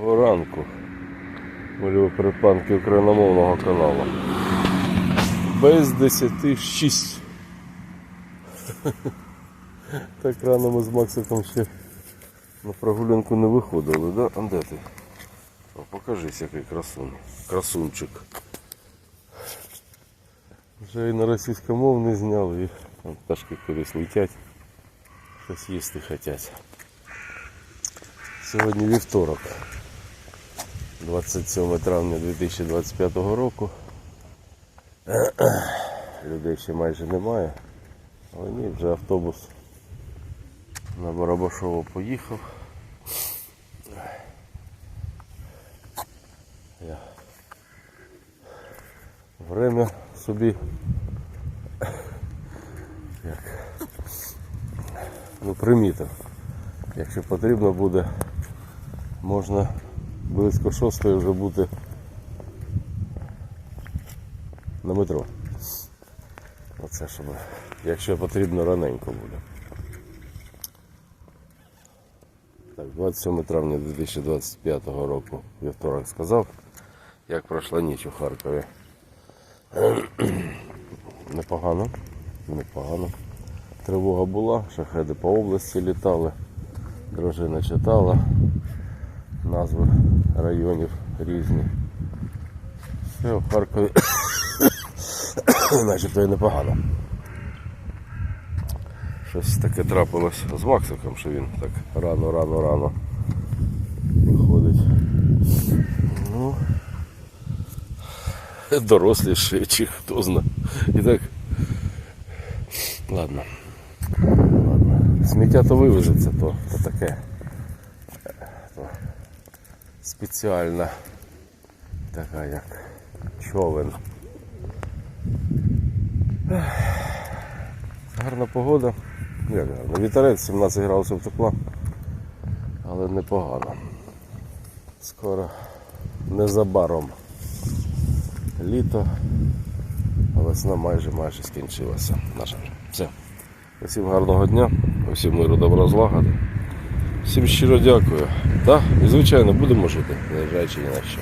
Доброго ранку. Мольові передпланки україномовного каналу. Без 10 6. Так рано ми з Максиком ще на прогулянку не виходили, да? А де ти? О, покажись, який красун. Красунчик. Вже і на російськомовний зняли, і там пташки кудись летять. Щось їсти хочуть. Сьогодні вівторок. 27 травня 2025 року. Людей ще майже немає. Але ні, вже автобус на Барабашово поїхав. Я время собі як ну примітив. Якщо потрібно буде, можна близько шостої вже бути на метро. Оце щоб, якщо потрібно, раненько буде. Так, 27 травня 2025 року вівторок сказав, як пройшла ніч у Харкові. Непогано, непогано. Тривога була, шахеди по області літали, дружина читала назви районів різні. Все, в Харкові начебто і непогано. Щось таке трапилось з Максиком, що він так рано, рано, рано виходить. Ну, доросліше, чи хто зна. І так. Ладно. Ладно. Сміття то вивезеться, то, то таке. Спеціальна така як човен. Гарна погода. Ну, Як гарно. Вітерець 17 градусів тепла, але непогано. Скоро незабаром літо, а весна майже майже скінчилася. На жаль. Все. Усім гарного дня, усім миру добра злагоди. Всім щиро дякую. Так, і звичайно, будемо жити, незважаючи ні на що.